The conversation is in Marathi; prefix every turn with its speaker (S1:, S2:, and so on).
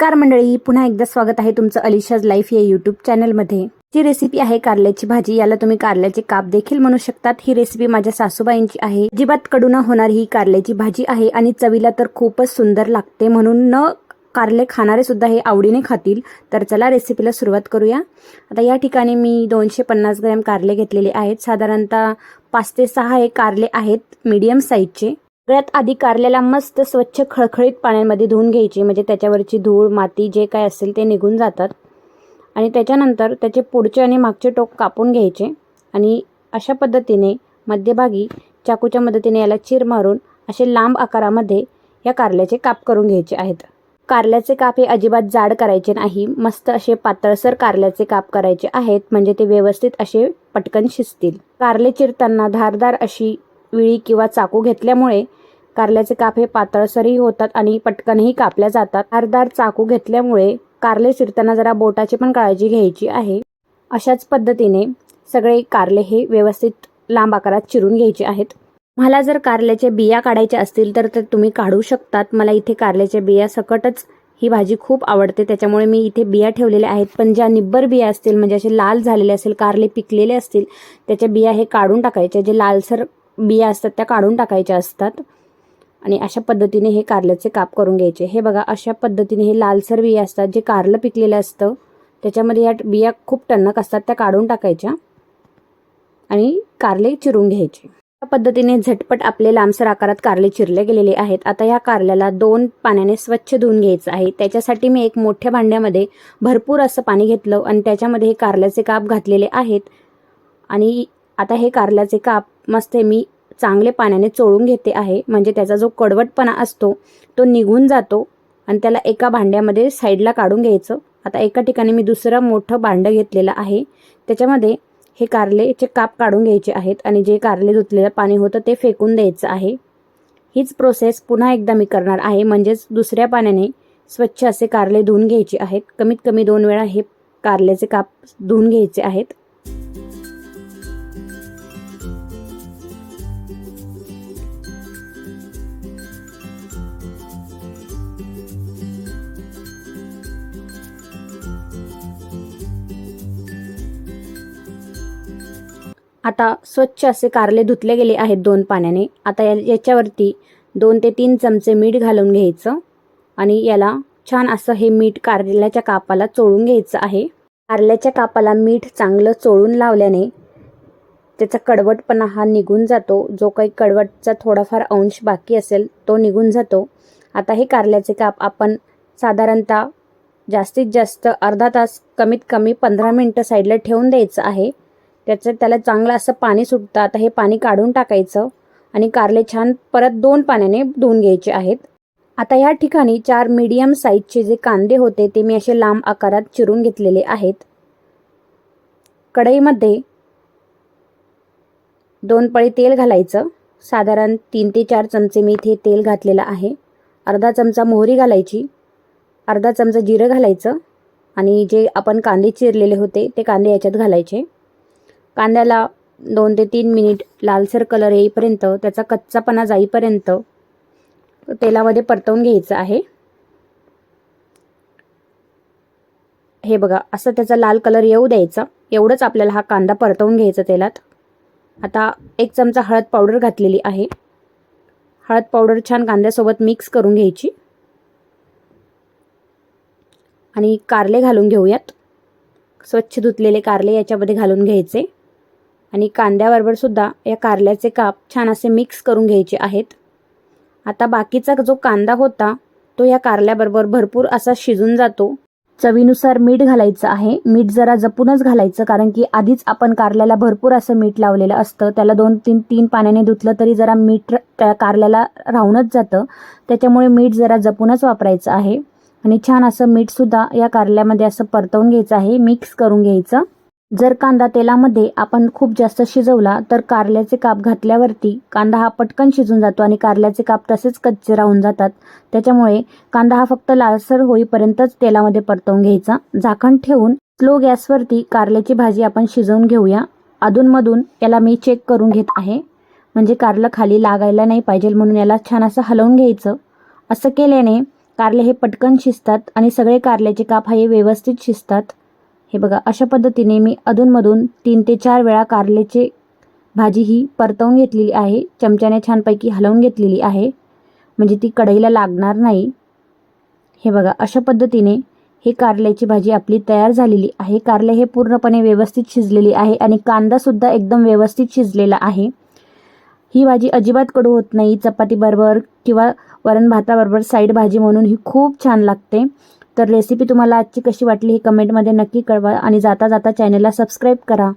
S1: नमस्कार मंडळी पुन्हा एकदा स्वागत आहे तुमचं अलिशाज लाईफ या यूट्यूब चॅनलमध्ये जी रेसिपी आहे कारल्याची भाजी याला तुम्ही कारल्याचे काप देखील म्हणू शकतात. ही रेसिपी माझ्या सासूबाईंची आहे. अजिबात कडू न होणारी ही कारल्याची भाजी आहे आणि चवीला तर खूपच सुंदर लागते म्हणून न कारले खाणारे सुद्धा हे आवडीने खातील. तर चला रेसिपीला सुरुवात करूया. आता या ठिकाणी मी दोनशे पन्नास ग्रॅम कारले घेतलेले आहेत. साधारणतः पाच ते सहा हे कारले आहेत मीडियम साईजचे सगळ्यात आधी कारल्याला मस्त स्वच्छ खळखळीत पाण्यामध्ये धुवून घ्यायची. म्हणजे त्याच्यावरची धूळ माती जे काय असेल ते निघून जातात. आणि त्याच्यानंतर त्याचे पुढचे आणि मागचे टोक कापून घ्यायचे. आणि अशा पद्धतीने मध्यभागी चाकूच्या मदतीने याला चिर मारून असे लांब आकारामध्ये या कारल्याचे काप करून घ्यायचे आहेत. कारल्याचे काप हे अजिबात जाड करायचे नाही. मस्त असे पातळसर कारल्याचे काप करायचे आहेत. म्हणजे ते व्यवस्थित असे पटकन शिजतील. कारले चिरताना धारदार अशी विळी किंवा चाकू घेतल्यामुळे कारल्याचे काप हे पातळसरही होतात आणि पटकनही कापल्या जातात. धारदार चाकू घेतल्यामुळे कारले चिरताना जरा बोटाची पण काळजी घ्यायची आहे. अशाच पद्धतीने सगळे कारले हे व्यवस्थित लांब आकारात चिरून घ्यायचे आहेत. मला जर कारल्याच्या बिया काढायच्या असतील तर ते तुम्ही काढू शकतात. मला इथे कारल्याच्या बिया सकटच ही भाजी खूप आवडते. त्याच्यामुळे मी इथे बिया ठेवलेल्या आहेत. पण ज्या निब्बर बिया असतील म्हणजे असे लाल झालेले असेल कारले पिकलेले असतील त्याच्या बिया हे काढून टाकायच्या जे लालसर बिया असतात त्या काढून टाकायच्या असतात. आणि अशा पद्धतीने हे कारल्याचे काप करून घ्यायचे. हे बघा अशा पद्धतीने हे लालसर बिया असतात जे कारलं पिकलेलं असतं. त्याच्यामध्ये या बिया खूप टणक असतात त्या काढून टाकायच्या आणि कारले चिरून घ्यायचे. या पद्धतीने झटपट आपले लांबसर आकारात कारले चिरले गेलेले आहेत. आता या कारल्याला दोन पाण्याने स्वच्छ धुवून घ्यायचं आहे. त्याच्यासाठी मी एक मोठ्या भांड्यामध्ये भरपूर असं पाणी घेतलं आणि त्याच्यामध्ये हे कारल्याचे काप घातलेले आहेत. आणि आता हे कारल्याचे काप मस्त मी चांगले पाण्याने चोळून घेते आहे. म्हणजे त्याचा जो कडवटपणा असतो तो निघून जातो आणि त्याला एका भांड्यामध्ये साईडला काढून घ्यायचं. आता एका ठिकाणी मी दुसरं मोठं भांडं घेतलेलं आहे. त्याच्यामध्ये हे कारलेचे काप काढून घ्यायचे आहेत आणि जे कारले धुतलेलं पाणी होतं ते फेकून द्यायचं आहे. हीच प्रोसेस पुन्हा एकदा मी करणार आहे. म्हणजेच दुसऱ्या पाण्याने स्वच्छ असे कारले धुवून घ्यायचे आहेत. कमीत कमी दोन वेळा हे कारल्याचे काप धुवून घ्यायचे आहेत. आता स्वच्छ असे कारले धुतले गेले आहेत दोन पाण्याने. आता या याच्यावरती दोन ते तीन चमचे मीठ घालून घ्यायचं आणि याला छान असं हे मीठ कारल्याच्या कापाला चोळून घ्यायचं आहे. कारल्याच्या कापाला मीठ चांगलं चोळून लावल्याने त्याचा कडवटपणा हा निघून जातो. जो काही कडवटचा थोडाफार अंश बाकी असेल तो निघून जातो. आता हे कारल्याचे काप आपण साधारणतः जास्तीत जास्त अर्धा तास कमीत कमी पंधरा मिनटं साईडला ठेवून द्यायचं आहे. त्याचं त्याला चांगलं असं पाणी सुटतं. आता हे पाणी काढून टाकायचं आणि कारले छान परत दोन पाण्याने धुवून घ्यायचे आहेत. आता या ठिकाणी चार मीडियम साईजचे जे कांदे होते ते मी असे लांब आकारात चिरून घेतलेले आहेत. कढईमध्ये दोन पळी तेल घालायचं. साधारण तीन ते चार चमचे मी इथे तेल घातलेलं आहे. अर्धा चमचा मोहरी घालायची. अर्धा चमचा जिरं घालायचं. आणि जे आपण कांदे चिरलेले होते ते कांदे याच्यात घालायचे. कांद्याला दोन ते तीन मिनिट लालसर कलर येईपर्यंत त्याचा कच्चापणा जाईपर्यंत तेलामध्ये परतवून घ्यायचं आहे. हे बघा असं त्याचा लाल कलर येऊ द्यायचा. एवढंच आपल्याला हा कांदा परतवून घ्यायचा तेलात. आता एक चमचा हळद पावडर घातलेली आहे. हळद पावडर छान कांद्यासोबत मिक्स करून घ्यायची. आणि कारले घालून घेऊयात. स्वच्छ धुतलेले कारले याच्यामध्ये घालून घ्यायचे. आणि कांद्याबरोबर सुद्धा या कारल्याचे काप छान असे मिक्स करून घ्यायचे आहेत. आता बाकीचा जो कांदा होता तो या कारल्याबरोबर भरपूर असा शिजून जातो. चवीनुसार मीठ घालायचं आहे. मीठ जरा जपूनच घालायचं कारण की आधीच आपण कारल्याला भरपूर असं मीठ लावलेलं असतं. त्याला दोन तीन तीन पाण्याने धुतलं तरी जरा मीठ त्या कारल्याला राहूनच जातं. त्याच्यामुळे मीठ जरा जपूनच वापरायचं आहे. आणि छान असं मीठसुद्धा या कारल्यामध्ये असं परतवून घ्यायचं आहे. मिक्स करून घ्यायचं. जर कांदा तेलामध्ये आपण खूप जास्त शिजवला तर कारल्याचे काप घातल्यावरती कांदा हा पटकन शिजून जातो आणि कारल्याचे काप तसेच कच्चे राहून जातात. त्याच्यामुळे कांदा हा फक्त लालसर होईपर्यंतच तेलामध्ये परतवून घ्यायचा. झाकण ठेवून स्लो गॅसवरती कारल्याची भाजी आपण शिजवून घेऊया. अधूनमधून याला मी चेक करून घेत आहे. म्हणजे कारलं खाली लागायला नाही पाहिजे म्हणून याला छान असं हलवून घ्यायचं. असं केल्याने कारले हे पटकन शिजतात आणि सगळे कारल्याचे काप हे व्यवस्थित शिजतात. हे बघा अशा पद्धतीने मी अधूनमधून तीन ते चार वेळा कारल्याचे भाजी ही परतवून घेतलेली आहे. चमच्याने छानपैकी हलवून घेतलेली आहे. म्हणजे ती कढईला लागणार नाही. हे बघा अशा पद्धतीने हे कारल्याची भाजी आपली तयार झालेली आहे. कारले हे पूर्णपणे व्यवस्थित शिजलेली आहे आणि कांदासुद्धा एकदम व्यवस्थित शिजलेला आहे. ही भाजी अजिबात कडू होत नाही. चपातीबरोबर किंवा वरण भाताबरोबर साईड भाजी म्हणून ही खूप छान लागते. तर रेसिपी तुम्हाला आजची कशी वाटली ही कमेंटमध्ये नक्की कळवा आणि जाता जाता चॅनलला सबस्क्राईब करा.